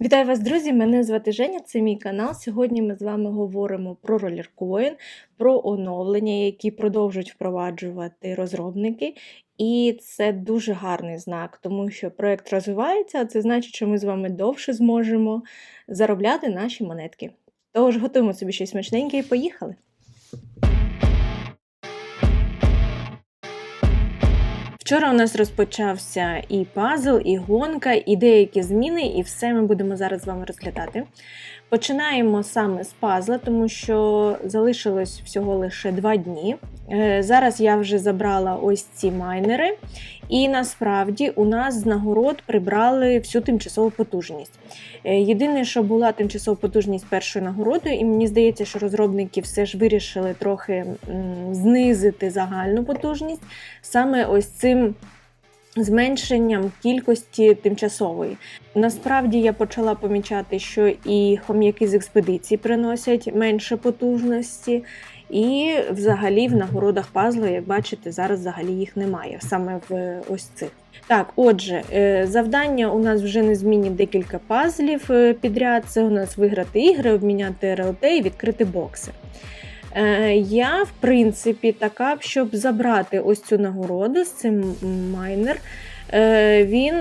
Вітаю вас, друзі! Мене звати Женя, це мій канал. Сьогодні ми з вами говоримо про ролеркоін, про оновлення, які продовжують впроваджувати розробники. І це дуже гарний знак, тому що проект розвивається, а це значить, що ми з вами довше зможемо заробляти наші монетки. Тож готуємо собі щось смачненьке і поїхали! Вчора у нас розпочався і пазл, і гонка, і деякі зміни, і все ми будемо зараз з вами розглядати. Починаємо саме з пазла, тому що залишилось всього лише два дні. Е, Зараз я вже забрала ось ці майнери, і насправді у нас з нагород прибрали всю тимчасову потужність. Е, Єдине, що була тимчасова потужність першою нагородою, і мені здається, що розробники все ж вирішили трохи знизити загальну потужність саме ось цим зменшенням кількості тимчасової. Насправді я почала помічати, що і хом'яки з експедиції приносять менше потужності. І взагалі в нагородах пазлу, як бачите, зараз взагалі їх немає, саме в ось цих. Так, отже, е, завдання у нас вже не змінні декілька пазлів е, підряд. Це у нас виграти ігри, обміняти РЛТ і відкрити бокси. Е, Я, в принципі, така, щоб забрати ось цю нагороду з цим майнер. Е, Він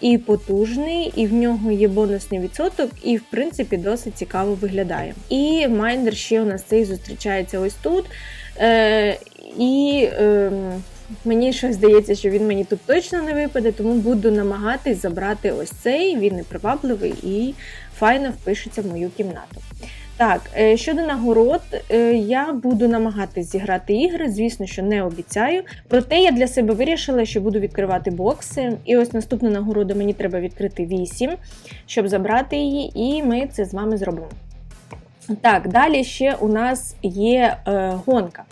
і потужний, і в нього є бонусний відсоток, і в принципі досить цікаво виглядає. І майнер ще у нас цей зустрічається ось тут. Е, І е, мені щось здається, що він мені тут точно не випаде, тому буду намагатись забрати ось цей. Він і привабливий і файно впишеться в мою кімнату. Так, е, щодо нагород, е, я буду намагатись зіграти ігри, звісно, що не обіцяю. Проте я для себе вирішила, що буду відкривати бокси. І ось наступна нагорода мені треба відкрити 8, щоб забрати її, і ми це з вами зробимо. Так, далі ще у нас є е, гонка.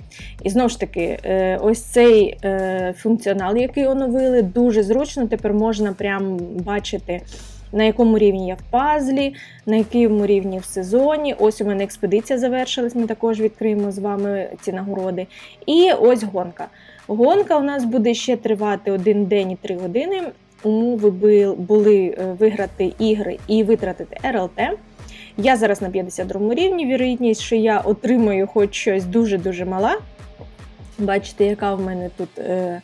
І знову ж таки, е, ось цей е, функціонал, який оновили, дуже зручно. Тепер можна прям бачити, на якому рівні я в пазлі, на якому рівні в сезоні. Ось у мене експедиція завершилась, ми також відкриємо з вами ці нагороди. І ось гонка. Гонка у нас буде ще тривати один день і три години. Умови були е, виграти ігри і витратити РЛТ. Я зараз на 52 рівні. Вірогідність, що я отримаю хоч щось дуже-дуже мала. Бачите, яка в мене тут е,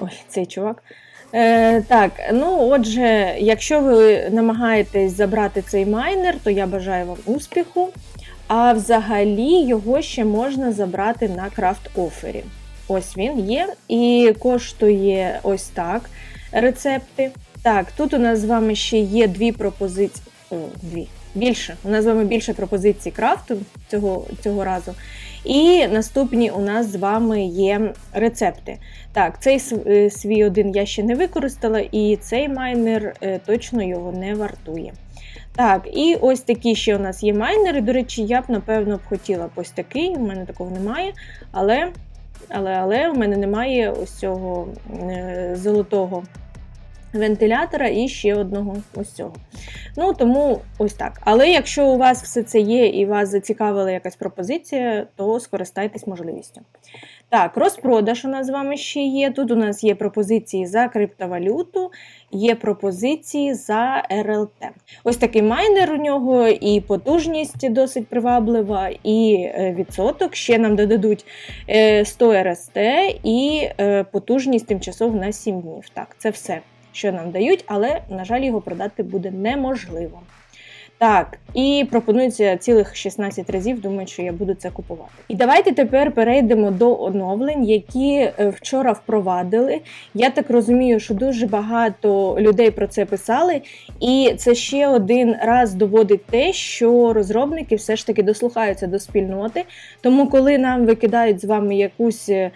ой, цей чувак. Е, так, ну отже, якщо ви намагаєтесь забрати цей майнер, то я бажаю вам успіху. А взагалі його ще можна забрати на крафт офері. Ось він є і коштує ось так рецепти. Так, тут у нас з вами ще є дві пропозиції. О, дві. Більше. У нас з вами більше пропозицій крафту цього, цього разу. І наступні у нас з вами є рецепти. Так, цей е, свій один я ще не використала, і цей майнер е, точно його не вартує. Так, і ось такі ще у нас є майнери. До речі, я б напевно б хотіла б ось такий, у мене такого немає. Але, але, але у мене немає ось цього е, золотого вентилятора і ще одного ось цього. Ну, тому ось так. Але якщо у вас все це є і вас зацікавила якась пропозиція, то скористайтесь можливістю. Так, розпродаж у нас з вами ще є. Тут у нас є пропозиції за криптовалюту, є пропозиції за РЛТ. Ось такий майнер у нього, і потужність досить приваблива, і е, відсоток. Ще нам додадуть е, 100 РСТ і е, потужність тимчасово на 7 днів. Так, це все, що нам дають, але, на жаль, його продати буде неможливо. Так, і пропонується цілих 16 разів, думаю, що я буду це купувати. І давайте тепер перейдемо до оновлень, які е, вчора впровадили. Я так розумію, що дуже багато людей про це писали, і це ще один раз доводить те, що розробники все ж таки дослухаються до спільноти. Тому, коли нам викидають з вами якусь е,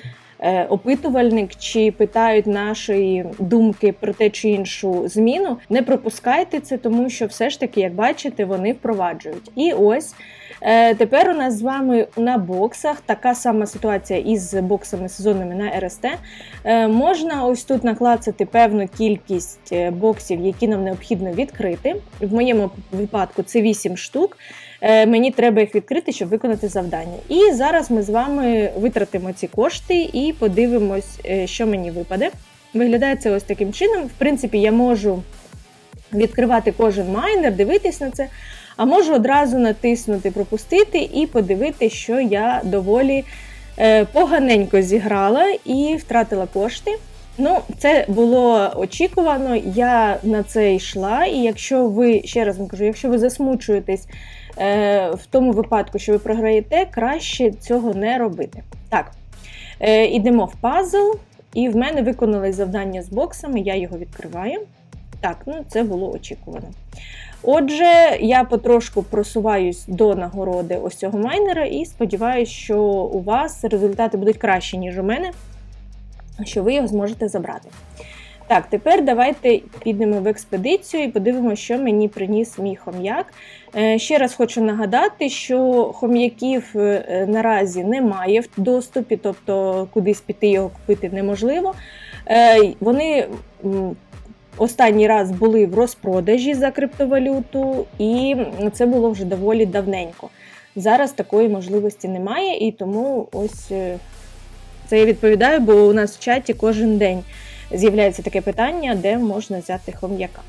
опитувальник чи питають нашої думки про те чи іншу зміну, не пропускайте це, тому що все ж таки, як бачите, вони впроваджують. І ось. е, Тепер у нас з вами на боксах така сама ситуація із боксами сезонними на РСТ. Е, Можна ось тут наклацати певну кількість е, боксів, які нам необхідно відкрити. В моєму випадку це 8 штук. Е, Мені треба їх відкрити, щоб виконати завдання. І зараз ми з вами витратимо ці кошти і подивимось, е, що мені випаде. Виглядає це ось таким чином. В принципі, я можу відкривати кожен майнер, дивитись на це. А можу одразу натиснути Пропустити і подивитися, що я доволі е, поганенько зіграла і втратила кошти. Ну, це було очікувано, я на це йшла. І якщо ви, ще раз вам кажу, якщо ви засмучуєтесь в тому випадку, що ви програєте, краще цього не робити. Так, е, ідемо в пазл, і в мене виконали завдання з боксами, я його відкриваю. Так, ну це було очікувано. Отже, я потрошку просуваюсь до нагороди ось цього майнера і сподіваюся, що у вас результати будуть кращі, ніж у мене, що ви його зможете забрати. Так, тепер давайте підемо в експедицію і подивимося, що мені приніс мій хом'як. Е, Ще раз хочу нагадати, що хом'яків е, наразі немає в доступі, тобто кудись піти його купити неможливо. Е, Вони останній раз були в розпродажі за криптовалюту, і це було вже доволі давненько. Зараз такої можливості немає, і тому ось це я відповідаю, бо у нас в чаті кожен день з'являється таке питання, де можна взяти хом'яка.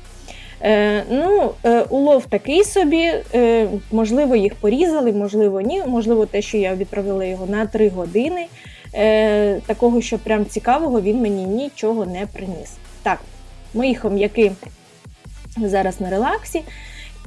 Е, ну, е, улов такий собі, е, можливо, їх порізали, можливо, ні. Можливо, те, що я відправила його на 3 години. Е, такого, що прям цікавого, він мені нічого не приніс. Так, мої хом'яки зараз на релаксі.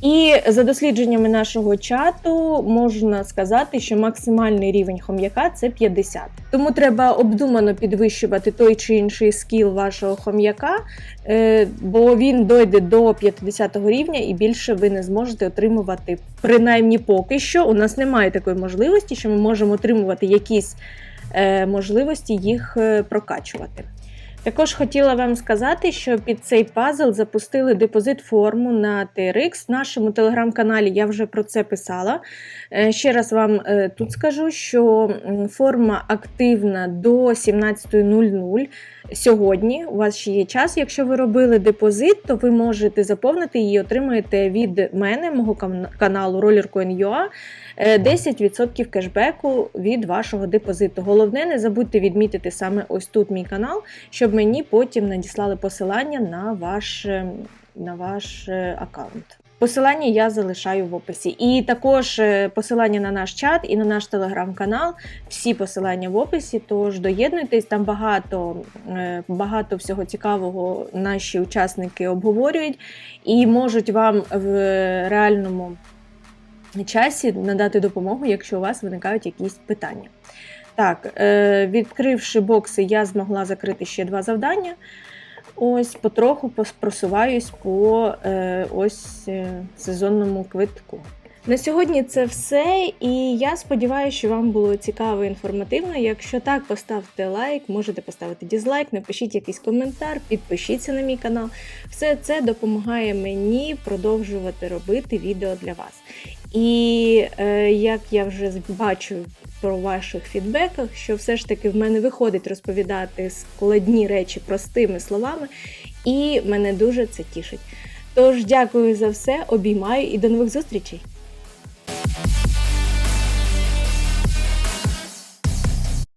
І за дослідженнями нашого чату можна сказати, що максимальний рівень хом'яка це 50. Тому треба обдумано підвищувати той чи інший скіл вашого хом'яка, е, бо він дойде до 50 рівня і більше ви не зможете отримувати. Принаймні поки що у нас немає такої можливості, що ми можемо отримувати якісь е, можливості їх е, прокачувати. Також хотіла вам сказати, що під цей пазл запустили депозит форму на TRX в нашому телеграм-каналі. Я вже про це писала. Е, Ще раз вам е, тут скажу, що форма активна до 17.00 сьогодні. У вас ще є час. Якщо ви робили депозит, то ви можете заповнити її, отримаєте від мене, мого каналу RollerCoin.ua, е, 10% кешбеку від вашого депозиту. Головне, не забудьте відмітити саме ось тут мій канал, щоб мені потім надіслали посилання на ваш, на ваш е, аккаунт. Посилання я залишаю в описі. І також е, посилання на наш чат і на наш телеграм-канал. Всі посилання в описі. Тож доєднуйтесь, там багато, е, багато всього цікавого наші учасники обговорюють і можуть вам в реальному часі надати допомогу, якщо у вас виникають якісь питання. Так, е, відкривши бокси, я змогла закрити ще два завдання. Ось потроху просуваюсь по е, ось е, сезонному квитку. На сьогодні це все, і я сподіваюся, що вам було цікаво і інформативно. Якщо так, поставте лайк, можете поставити дізлайк, напишіть якийсь коментар, підпишіться на мій канал. Все це допомагає мені продовжувати робити відео для вас. І е, як я вже бачу про ваших фідбеках, що все ж таки в мене виходить розповідати складні речі простими словами, і мене дуже це тішить. Тож дякую за все, обіймаю і до нових зустрічей!